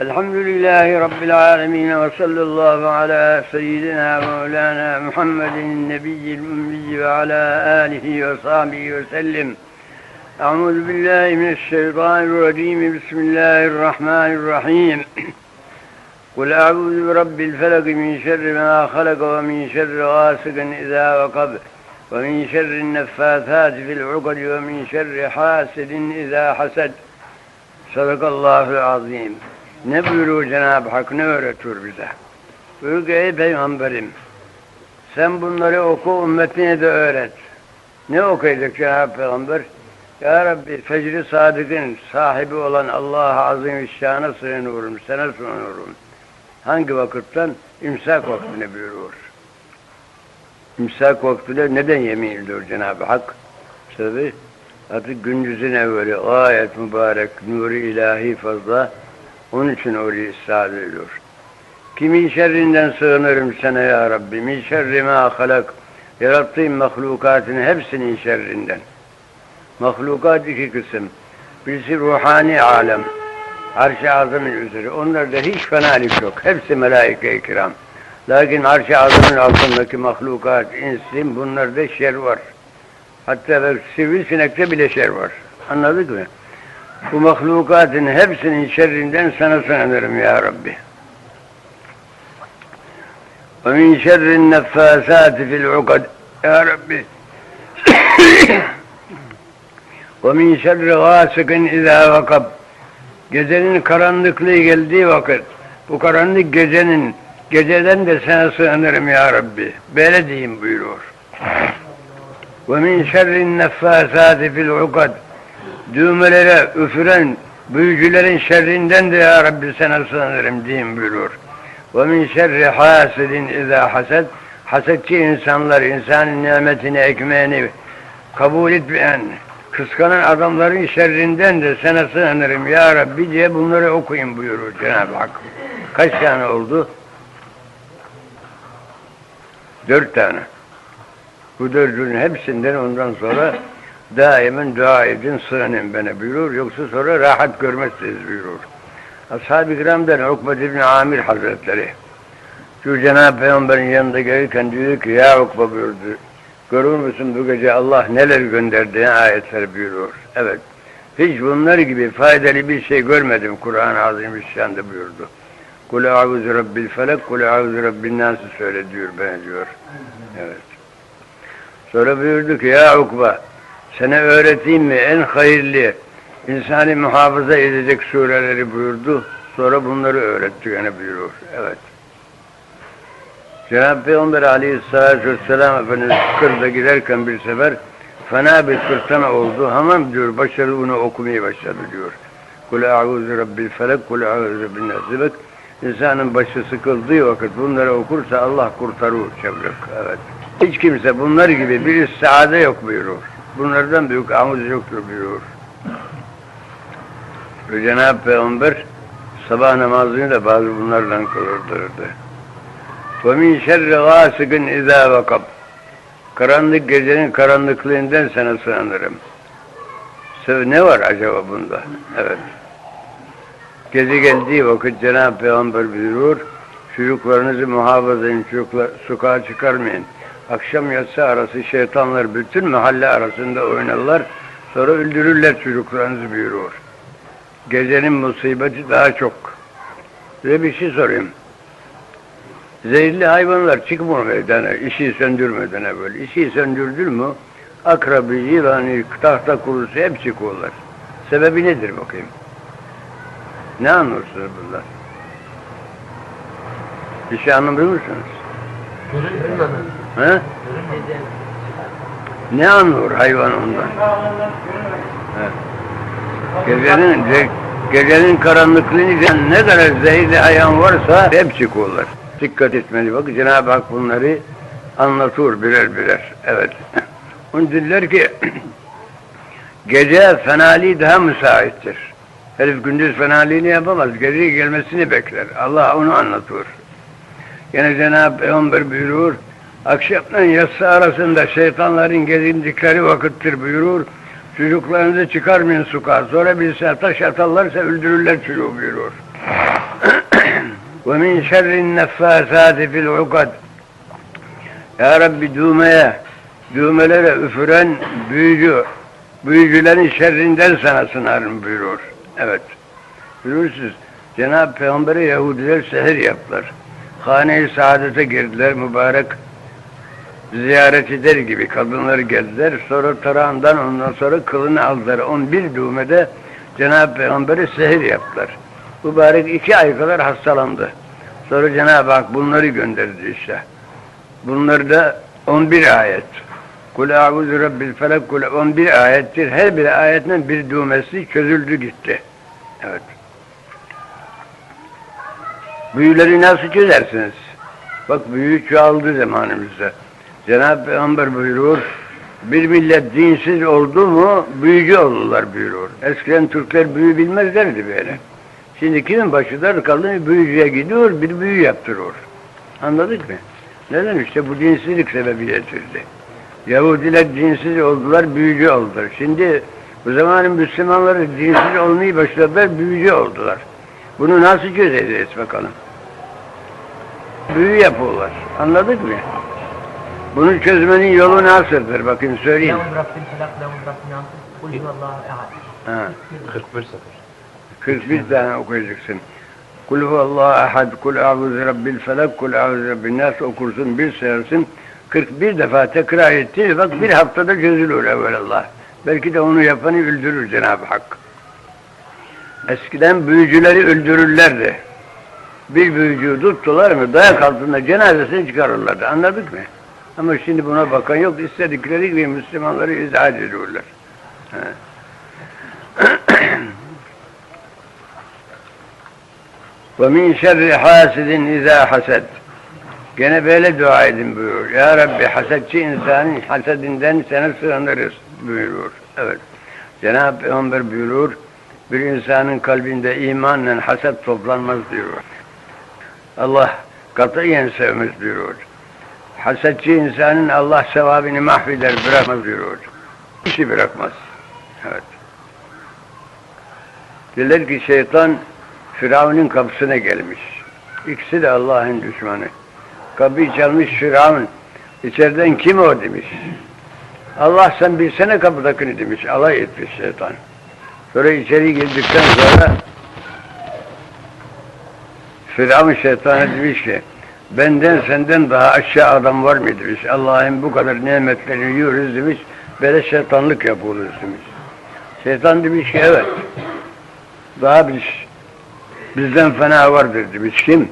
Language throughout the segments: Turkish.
الحمد لله رب العالمين وصلى الله على سيدنا مولانا محمد النبي الأمي وعلى آله وصحبه وسلم. أعوذ بالله من الشيطان الرجيم. بسم الله الرحمن الرحيم. قل أعوذ برب الفلق من شر ما خلق ومن شر غاسق إذا وقب ومن شر النفاثات في العقد ومن شر حاسد إذا حسد. صدق الله العظيم. Ne buyuruyor Cenab-ı Hak, ne öğretiyor bize? Ki ey peygamberim, sen bunları oku, ümmetine de öğret. Ne okuyacak Cenab-ı Peygamber? Ya Rabbi, fecri sadıkın sahibi olan Allah-u Azimüşşan'a sığınıyorum, sana sığınıyorum. Hangi vakıttan? İmsak vaktine buyuruyor. İmsak vaktine neden yemin ediyor Cenab-ı Hak? Sebebi artık gündüzün evveli gayet mübarek, nuri ilahi fazla, onun için orayı istihad ediyor. Kimin şerrinden sığınırım sana ya Rabbi. Min şerri ma halak. Yarattığım mahlukatın hepsinin şerrinden. Mahlukat iki kısım. Birisi ruhani alem. Arş-ı azamın üzeri. Onlarda hiç fenalık yok. Hepsi melaike-i kiram. Lakin arş-ı azamın altındaki mahlukat, insin bunlarda şer var. Hatta sivrisinekte bile şer var. Anladık mı? Bu mahlukatın hepsinin şerrinden sana sığınırım ya Rabbi. Ve min şerrin neffâsâti fil ukad. Ya Rabbi. Ve min şerri gâsikin izâ vakab. Gecenin karanlıklığı geldiği vakit, bu karanlık gecenin, geceden de sana sığınırım ya Rabbi. Böyle diyeyim buyuruyor. Ve min şerrin neffâsâti fil ukad düğmelere üfüren büyücülerin şerrinden de ya Rabbi sana sığınırım diyeyim buyurur. Ve min şerri hasidin izâ hased hasetçi insanlar insanın nimetini, ekmeğini kabul etmeyen, kıskanan adamların şerrinden de sana sığınırım ya Rabbi diye bunları okuyun buyurur Cenab-ı Hak. Kaç tane oldu? Dört tane. Bu dördünün hepsinden ondan sonra daimen dua edin sığının bana buyurur. Yoksa sonra rahat görmezsiniz buyurur. Ashab-ı kiramdan Ukbet İbni Amir Hazretleri şu Cenab-ı Peygamber'in yanında gelirken diyor ki ya Ukbe buyurdu. Görür müsün bu gece Allah neler gönderdiği ayetler buyurur. Evet. Hiç bunlar gibi faydalı bir şey görmedim Kur'an-ı Azimüşşan'da buyurdu. Kul a'udhu rabbil felek, kul a'udhu rabbin nasi söyle diyor bana diyor. Evet. Sonra buyurdu ki ya Ukba sana öğreteyim mi en hayırlı insanı muhafaza edecek sureleri buyurdu. Sonra bunları öğretti yani buyuruyor. Evet. Cenab-ı Peygamber aleyhissalatü vesselam Efendimiz kırda giderken bir sefer fena bir fırtına oldu. Hemen diyor başladı bunu okumaya başladı diyor. Kul a'udhu rabbil felek, kul a'udhu rabbin nasibek. İnsanın başı sıkıldığı vakit bunları okursa Allah kurtarır çevrik. Evet. Hiç kimse bunlar gibi bir saade yok buyurur. Bunlardan büyük amuz yoktur buyurur. Ve Cenab-ı Peygamber sabah namazını da bazı bunlardan kılırdırdı. Min şerri gâsikin izâ vakab. Karanlık gecenin karanlıklığından sana sığınırım. Ne var acaba bunda? Evet. Gece geldiği vakit Cenab-ı Peygamber buyurur, çocuklarınızı muhafaza edin, çocuklar sokağa çıkarmayın. Akşam yatsı arası şeytanlar bütün mahalle arasında oynarlar, sonra öldürürler çocuklarınızı buyurur. Gecenin musibeti daha çok. Size bir şey sorayım. Zehirli hayvanlar çıkmıyor meydana, işi söndürmeden evvel. İşi söndürdün mü, akrabı, yılanı, tahta kurusu hep çıkıyorlar. Sebebi nedir bakayım? Ne anlıyorsunuz bunlar? Bir şey anlamıyor musunuz? He? Ne anlıyor hayvan ondan? Evet. Gecenin, gecenin karanlıklığını ne kadar zehirli hayvan varsa hep çıkıyorlar. Dikkat etmeli. Bak Cenab-ı Hak bunları anlatıyor birer birer. Evet. Onun diller ki gece fenali daha müsaittir. Herif gündüz fenalığını yapamaz. Gece gelmesini bekler. Allah onu anlatıyor. Yine Cenab-ı Peygamber buyurur. Akşamla yatsı arasında şeytanların gezindikleri vakittir buyurur. Çocuklarınızı çıkarmayın sokağa. Sonra bir taş atarlarsa öldürürler çocuğu buyurur. Min şerrin neffâsâti fil ukad. Ya Rabbi düğmeye, düğmelere üfüren büyücü, büyücülerin şerrinden sana sınarım buyurur. Evet. Buyurursunuz. Cenab-ı Peygamber'e Yahudiler seher yaptılar. Hane-i saadete girdiler mübarek ziyaret eder gibi kadınlar geldiler. Sonra tarağından ondan sonra kılını aldılar. 11 düğmede Cenab-ı Peygamber'e seher yaptılar. Mübarek iki ay kadar hastalandı. Sonra Cenab-ı Hak bunları gönderdi işte. Bunlar da 11 ayet. Kul a'udhu rabbil felak kul 11 ayettir. Her bir ayetin bir düğmesi çözüldü gitti. Evet. Büyüleri nasıl çözersiniz? Bak büyü çoğaldı zamanımızda. Cenab-ı Peygamber buyurur, bir millet dinsiz oldu mu büyücü olurlar buyurur. Eskiden Türkler büyü bilmezlerdi böyle. Şimdi kimin başı dar kaldı büyücüye gidiyor, bir büyü yaptırıyor. Anladık mı? Neden? işte bu dinsizlik sebebiyle getirdi. Yahudiler dinsiz oldular, büyücü oldular. Şimdi bu zamanın Müslümanları dinsiz olmayı başladılar, büyücü oldular. Bunu nasıl çözeceğiz bakalım? Büyü yapıyorlar. Anladık mı? Bunu çözmenin yolu nasıldır? Bakın söyleyeyim. Lehu Rabbin felak, lehu Rabbin nasıl, kul huvallahu ehad. Ha, 41 sefer. 41 tane okuyacaksın. Kul huvallahu ahad, kul a'udhu rabbil felak, kul a'udhu rabbin nas okursun, bir sayarsin. 41 defa tekrar etti. Bak bir haftada çözülür evvelallah. Belki de onu yapanı öldürür Cenab-ı Hak. Eskiden büyücüleri öldürürlerdi. Bir büyücüyü tuttular mı dayak altında cenazesini çıkarırlardı. Anladık mı? Ama şimdi buna bakan yok. İstedikleri gibi Müslümanları izah ediyorlar. Ve min şerri hasidin izâ hased. Gene böyle dua edin buyuruyor. Ya Rabbi hasetçi insanın hasedinden sana sığınırız buyuruyor. Evet. Cenab-ı Peygamber buyurur. Bir insanın kalbinde imanla haset toplanmaz diyor. Allah katiyen sevmez diyor. Hasetçi insanın Allah sevabını mahveder, bırakmaz diyor. İşi bırakmaz. Evet. Diler ki şeytan Firavun'un kapısına gelmiş. İkisi de Allah'ın düşmanı. Kapıyı çalmış Firavun. İçeriden kim o demiş. Allah sen bilsene kapıdakini demiş. Alay etmiş şeytan. Sonra içeri girdikten sonra Firavun şeytana demiş ki benden senden daha aşağı adam var mı demiş. Allah'ın bu kadar nimetlerini yiyoruz demiş. Böyle şeytanlık yapıyoruz demiş. Şeytan demiş ki evet. Daha biz bizden fena vardır demiş. Kim?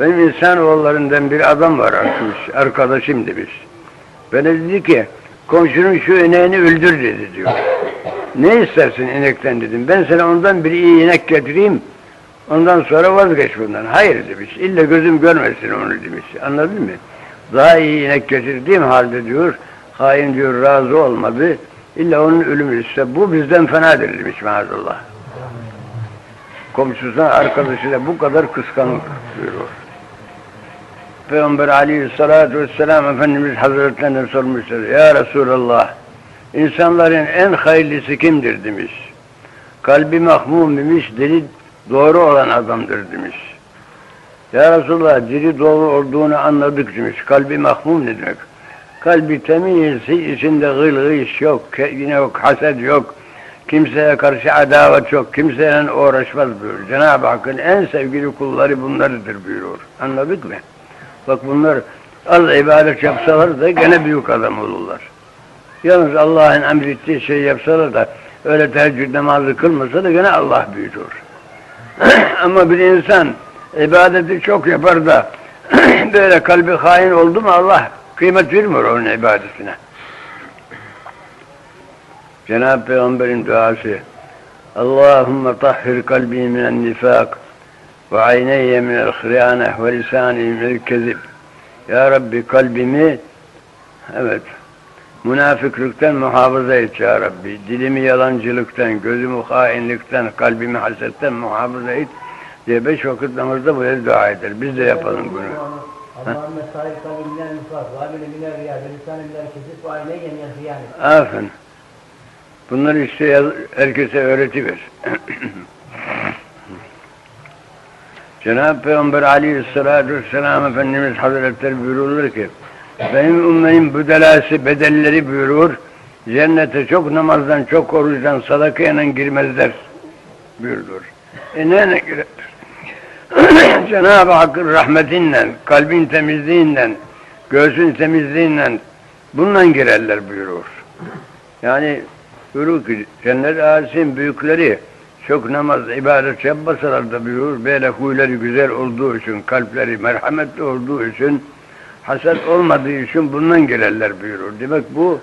Benim insan oğullarından bir adam var arkadaş, arkadaşım demiş. Bana dedi ki komşunun şu ineğini öldür dedi diyor. Ne istersin inekten dedim. Ben sana ondan bir iyi inek getireyim. Ondan sonra vazgeç bundan. Hayır demiş. İlla gözüm görmesin onu demiş. Anladın mı? Daha iyi inek getirdiğim halde diyor. Hain diyor razı olmadı. İlla onun ölümü iste. Bu bizden fenadır demiş maazallah. Komşusuna arkadaşıyla bu kadar kıskanık buyuruyor. Peygamber aleyhissalatu vesselam Efendimiz Hazretlerinden sormuştur. Ya Resulallah insanların en hayırlısı kimdir demiş. Kalbi mahmum demiş, dili doğru olan adamdır demiş. Ya Resulallah dili doğru olduğunu anladık demiş. Kalbi mahmum ne demek? Kalbi temiz, içinde gıl gış yok, yine yok, haset yok. Kimseye karşı adavet yok, kimseyle uğraşmaz buyuruyor. Cenab-ı Hakk'ın en sevgili kulları bunlardır buyuruyor. Anladık mı? Bak bunlar az ibadet yapsalar da gene büyük adam olurlar. Yalnız Allah'ın emrettiği şey yapsalar da öyle teheccüd namazı kılmasa da gene Allah büyütür. Ama bir insan ibadeti çok yapar da böyle kalbi hain oldu mu Allah kıymet vermiyor onun ibadetine. Cenab-ı Peygamber'in duası Allahümme tahhir kalbi minen nifak ve ayneyye minel hıryaneh ve lisani minel kezib Ya Rabbi kalbimi evet münafıklıktan muhafaza et ya Rabbi. Dilimi yalancılıktan, gözümü hainlikten, kalbimi hasetten muhafaza et diye beş vakit namazda böyle dua eder. Biz de yapalım bunu. Allahümme sahip kalbimden nifak, minel riya, ve lisanı minel kesip, ve ayneye minel hıyanet. Aferin. Bunları işte herkese öğretiver. Cenab-ı Peygamber aleyhissalatü vesselam Efendimiz Hazretleri buyururlar ki benim ümmenin büdelası bedelleri buyurur cennete çok namazdan çok oruçtan sadakayla girmezler buyurulur. E ne girer? Cenab-ı Hakk'ın rahmetinden, kalbin temizliğinden, göğsün temizliğinden bununla girerler buyurur. Yani buyurur ki cennet ailesinin büyükleri çok namaz, ibadet yapmasalar da buyurur. Böyle huyları güzel olduğu için, kalpleri merhametli olduğu için, hasat olmadığı için bundan girerler buyurur. Demek bu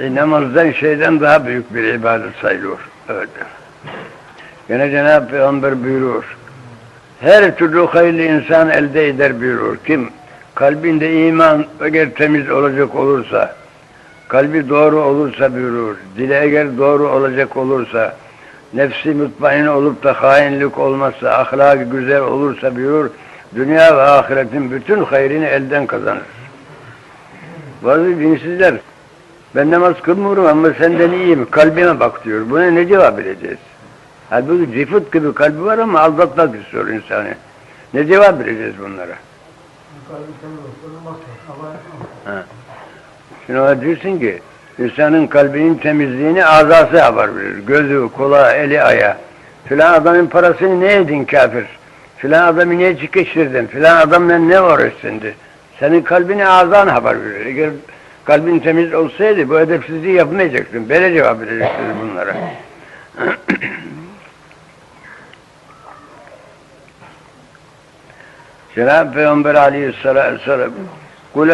e, namazdan şeyden daha büyük bir ibadet sayılıyor. Evet. Yine Cenab-ı Peygamber buyurur. Her türlü hayırlı insan elde eder buyurur. Kim? Kalbinde iman eğer temiz olacak olursa, kalbi doğru olursa buyurur, dile eğer doğru olacak olursa, nefsi mutmain olup da hainlik olmazsa, ahlakı güzel olursa buyurur, dünya ve ahiretin bütün hayrını elden kazanır. Bazı dinsizler, ben namaz kılmıyorum ama senden iyiyim, kalbime bak diyor. Buna ne cevap vereceğiz? Halbuki cifut gibi kalbi var ama aldatmak istiyor insanı. Ne cevap vereceğiz bunlara? Ha. Şimdi ona diyorsun ki, insanın kalbinin temizliğini azası haber verir. Gözü, kulağı, eli, ayağı. Filan adamın parasını ne edin kafir? Filan adamı niye çıkıştırdın? Filan adamla ne uğraştın? de. Senin kalbini azan haber verir. Eğer kalbin temiz olsaydı bu edepsizliği yapmayacaktın. Böyle cevap vereceksiniz bunlara. Cenab-ı Peygamber aleyhissalatü vesselam Kul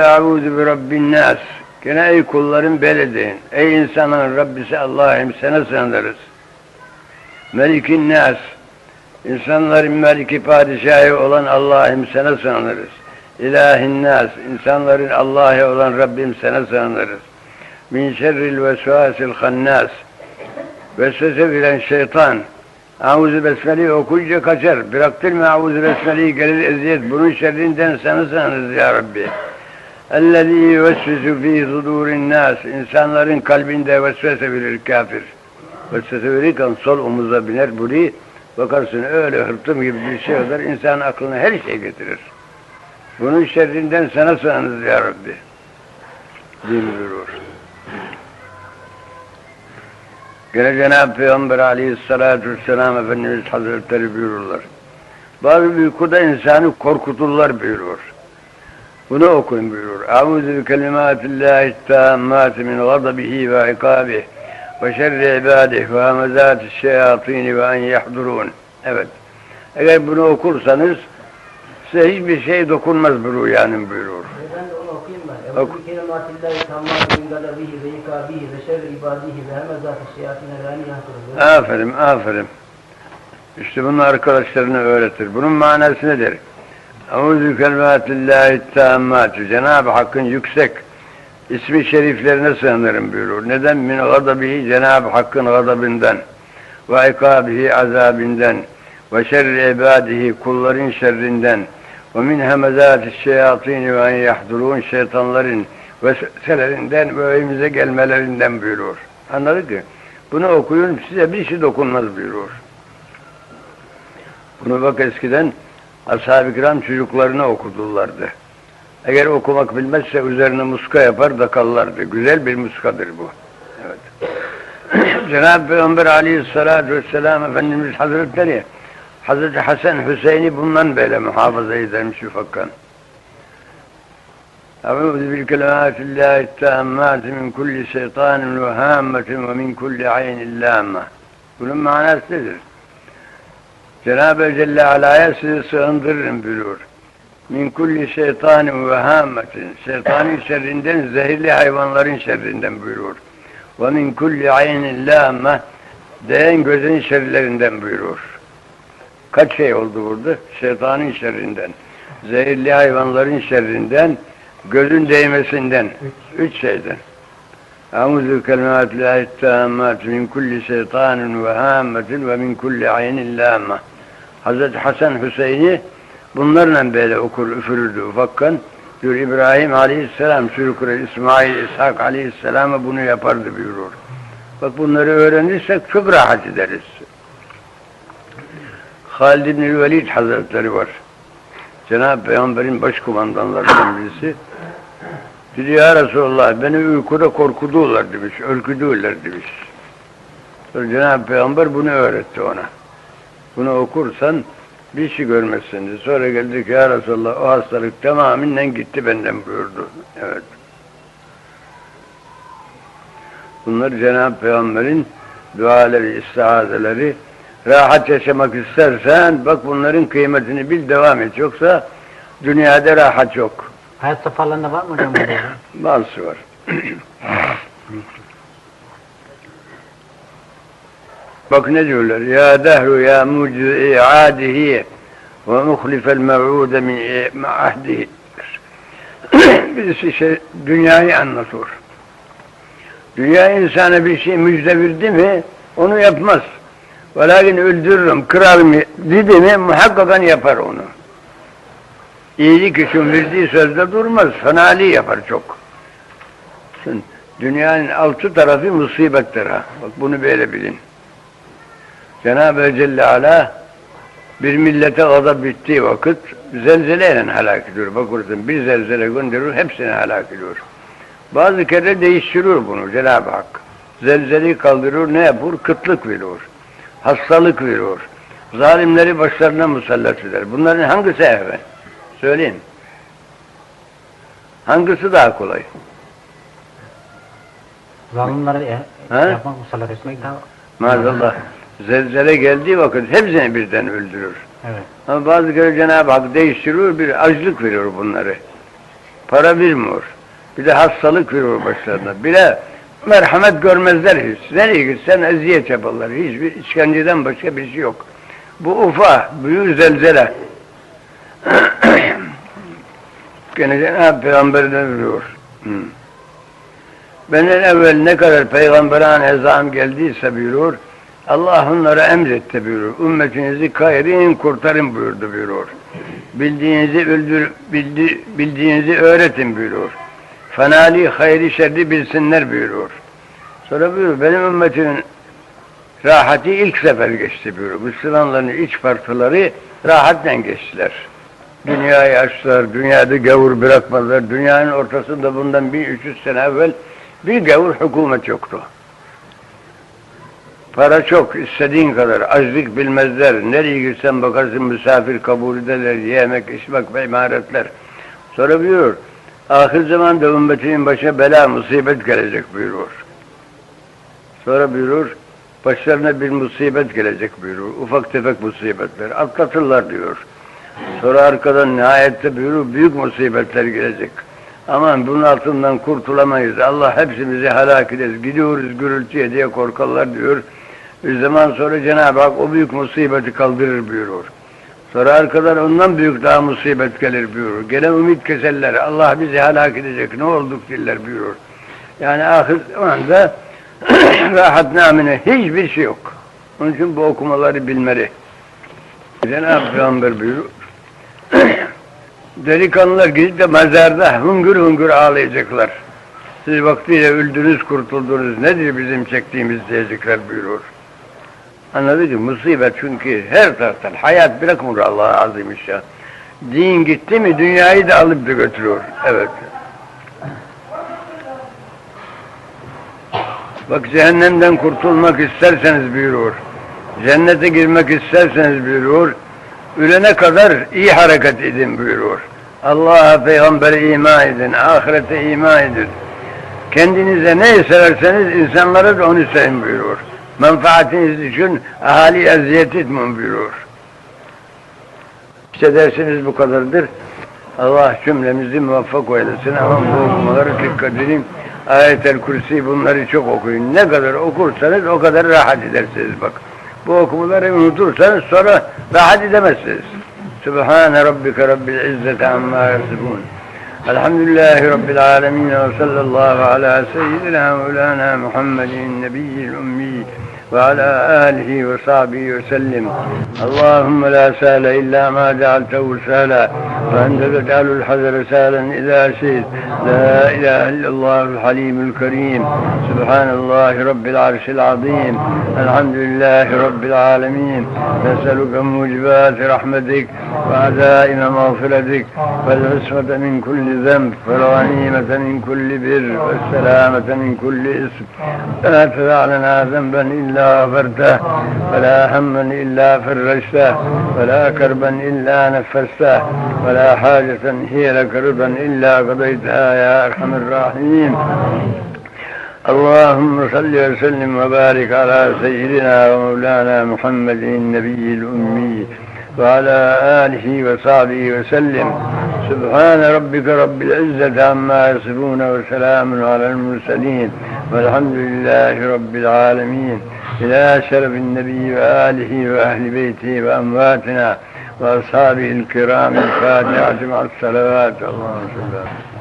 bi rabbin nas Gene ey kulların belediğin, ey insanın Rabbisi Allah'ım sana sığınırız. Melikin nas, insanların meliki padişahı olan Allah'ım sana sığınırız. İlahin nas, insanların Allah'ı olan Rabbim sana sığınırız. Min şerril vesvasil hannas, vesvese veren şeytan, Auzu besmeleyi okuyunca kaçar. Bıraktırma auzu besmeleyi gelir eziyet. Bunun şerrinden sana sığınırız ya Rabbi. اَلَّذ۪ي يُوَسْوِسُ ف۪ي صُدُورِ النَّاسِ İnsanların kalbinde vesvese verir kafir. Vesvese verirken sol omuza biner burayı. Bakarsın öyle hırtım gibi bir şey olur. İnsanın aklına her şey getirir. Bunun şerrinden sana sığınırız ya Rabbi. Din buyurur. Gene Cenab-ı Peygamber aleyhissalatü vesselam Efendimiz Hazretleri buyururlar. Bazı uykuda insanı korkuturlar buyurur. Bunu okuyun buyurur. Euzu bi kelimatillahi tammati min gadabihi ve ikabih ve hamazati şeyatini ve en yahdurun. Evet. Eğer bunu okursanız size hiçbir şey dokunmaz bu rüyanın buyurur. E ben de onu okuyayım ben. Oku. Aferin, aferin. İşte bunu arkadaşlarına öğretir. Bunun manası nedir? Euzu kelimatillahi tammati. Cenab-ı Hakk'ın yüksek ismi şeriflerine sığınırım buyurur. Neden? Min gadabihi Cenab-ı Hakk'ın gadabından ve ikabihi azabinden ve şerri ibadihi kulların şerrinden ve min hemezati şeyatini ve en yahdurun şeytanların vesveselerinden ve evimize gelmelerinden buyurur. Anladık mı? Bunu okuyun size bir şey dokunmaz buyurur. Bunu bak eskiden ashab-ı kiram çocuklarına okuturlardı. Eğer okumak bilmezse üzerine muska yapar dakallardı. Güzel bir muskadır bu. Evet. Cenab-ı Peygamber aleyhissalatü vesselam Efendimiz Hazretleri Hazreti Hasan Hüseyin'i bundan böyle muhafaza edermiş ufakkan. Kelimatillahi tammati min kulli şeytanin ve hammetin ve min kulli aynin lâmme. Bunun manası nedir? Cenab-ı Celle Ala'ya sizi sığındırırım buyurur. Min kulli şeytanin ve hammetin. Şeytanın şerrinden, zehirli hayvanların şerrinden buyurur. Ve min kulli aynin lâmme. Değen gözün şerlerinden buyurur. Kaç şey oldu burada? Şeytanın şerrinden, zehirli hayvanların şerrinden, gözün değmesinden. Üç şeyden. Euzu kelimatillahi tammat min kulli şeytanin ve hammetin ve min kulli aynin lâmme. Hazreti Hasan Hüseyin'i bunlarla böyle okur üfürürdü ufakkan. Diyor İbrahim Aleyhisselam sürükür İsmail İshak Aleyhisselam'a bunu yapardı buyurur. Bak bunları öğrenirsek çok rahat ederiz. Halid bin Velid Hazretleri var. Cenab-ı Peygamber'in başkumandanlarından birisi. Dedi ya Resulallah beni uykuda korkudular demiş, ürküdüler demiş. Sonra Cenab-ı Peygamber bunu öğretti ona. Bunu okursan bir şey görmezsin dedi. Sonra geldi ki ya Resulallah o hastalık tamamıyla gitti benden buyurdu. Evet. Bunlar Cenab-ı Peygamber'in duaları, istihazeleri. Rahat yaşamak istersen bak bunların kıymetini bil devam et. Yoksa dünyada rahat yok. Hayat safhalarında var mı hocam? Bazısı var. Bak ne diyorlar? Ya dehru ya mucizu i'adihi ve muhlifel mev'ude min i- ahdihi. Birisi şey, dünyayı anlatıyor. Dünya insana bir şey müjde verdi mi onu yapmaz. Velakin öldürürüm, kırarım dedi mi muhakkakan yapar onu. İyilik için verdiği sözde durmaz, fenali yapar çok. Şimdi dünyanın altı tarafı musibettir ha. Bak bunu böyle bilin. Cenab-ı Celle Ala bir millete gazap bittiği vakit zelzeleyle helak ediyor. Bakırsın bir zelzele gönderir hepsini helak ediyor. Bazı kere değiştiriyor bunu Cenab-ı Hak. Zelzeleyi kaldırıyor ne yapıyor? Kıtlık veriyor. Hastalık veriyor. Zalimleri başlarına musallat eder. Bunların hangisi evvel? Söyleyin. Hangisi daha kolay? Zalimleri e, yapmak, musallat etmek daha... Maazallah. Zelzele geldiği vakit hepsini birden öldürür. Evet. Ama bazı kere Cenab-ı Hak değiştiriyor, bir açlık veriyor bunları. Para vermiyor. Bir de hastalık veriyor başlarına. Bir de merhamet görmezler hiç. Nereye gitsen eziyet yaparlar. Hiçbir işkenceden başka bir şey yok. Bu ufa, büyük zelzele. Gene Cenab-ı Peygamber'den veriyor. Hı. Benden evvel ne kadar peygamberane ezam geldiyse buyuruyor, Allah onlara emretti buyuruyor. Ümmetinizi kayrin kurtarın buyurdu buyuruyor. Bildiğinizi öldür, bildi, bildiğinizi öğretin buyuruyor. Fenali hayri şerri bilsinler buyuruyor. Sonra buyuruyor, benim ümmetimin rahati ilk sefer geçti buyuruyor. Müslümanların iç parçaları rahatla geçtiler. Dünyayı açtılar, dünyada gavur bırakmadılar. Dünyanın ortasında bundan 1300 sene evvel bir gavur hükümet yoktu. Para çok, istediğin kadar. Açlık bilmezler. Nereye gitsen bakarsın misafir kabul ederler. Yemek, içmek ve imaretler. Sonra buyuruyor, ahir zamanda ümmetinin başına bela, musibet gelecek buyuruyor. Sonra buyuruyor, başlarına bir musibet gelecek buyuruyor. Ufak tefek musibetler. Atlatırlar diyor. Sonra arkadan nihayette buyuruyor, büyük musibetler gelecek. Aman bunun altından kurtulamayız. Allah hepsimizi helak ederiz. Gidiyoruz gürültüye diye korkarlar diyor. Bir zaman sonra Cenab-ı Hak o büyük musibeti kaldırır buyuruyor. Sonra arkadan ondan büyük daha musibet gelir buyuruyor. Gene ümit keserler. Allah bizi helak edecek. Ne olduk diller buyuruyor. Yani ahir zamanda rahat namine hiçbir şey yok. Onun için bu okumaları bilmeli. Cenab-ı Peygamber buyuruyor. Delikanlılar gidip de mezarda hüngür hüngür ağlayacaklar. Siz vaktiyle öldünüz, kurtuldunuz. Nedir bizim çektiğimiz diyecekler buyuruyor. Anladın mı? Musibet çünkü her taraftan. Hayat bırakmıyor Allah'a azim ya. Din gitti mi dünyayı da alıp da götürüyor. Evet. Bak cehennemden kurtulmak isterseniz buyuruyor. Cennete girmek isterseniz buyuruyor. Ölene kadar iyi hareket edin buyuruyor. Allah'a, peygambere iman edin, ahirete iman edin. Kendinize ne severseniz insanlara da onu sevin buyuruyor. Menfaatiniz için ahali eziyet etmeyin buyuruyor. İşte dersiniz bu kadardır. Allah cümlemizi muvaffak eylesin ama bu okumaları dikkat edin. Ayet-el Kürsi bunları çok okuyun. Ne kadar okursanız o kadar rahat edersiniz bak. Bu okumaları unutursanız sonra rahat edemezsiniz. Sübhane Rabbike Rabbil İzzeti Amma Yasifun. الحمد لله رب العالمين وصلى الله على سيدنا مولانا محمد النبي الأمي. Ve sahbihi ve sellim. Allahümme la sâle illa ma cealtehu sâle وأنت تجعل الحذر سهلا إذا شئت. لا إله إلا الله الحليم الكريم. سبحان الله رب العرش العظيم. الحمد لله رب العالمين. نسألك موجبات رحمتك وعزائم مغفرتك. والعصمة من كل ذنب والغنيمة من كل بر والسلامة من كل إثم لا تدع لنا ذنبا إلا غفرته ولا هما إلا فرجته ولا كربا إلا نفسته ولا حاجة هي لك رضا إلا قضيتها يا أرحم الراحمين. اللهم صل وسلم وبارك على سيدنا ومولانا محمد النبي الأمي وعلى آله وصحبه وسلم. سبحان ربك رب العزة عما يصفون وسلام على المرسلين والحمد لله رب العالمين. إلى شرف النبي وآله وأهل بيته وأمواتنا وأصحابه الكرام الفاتحة مع الصلوات اللهم صل على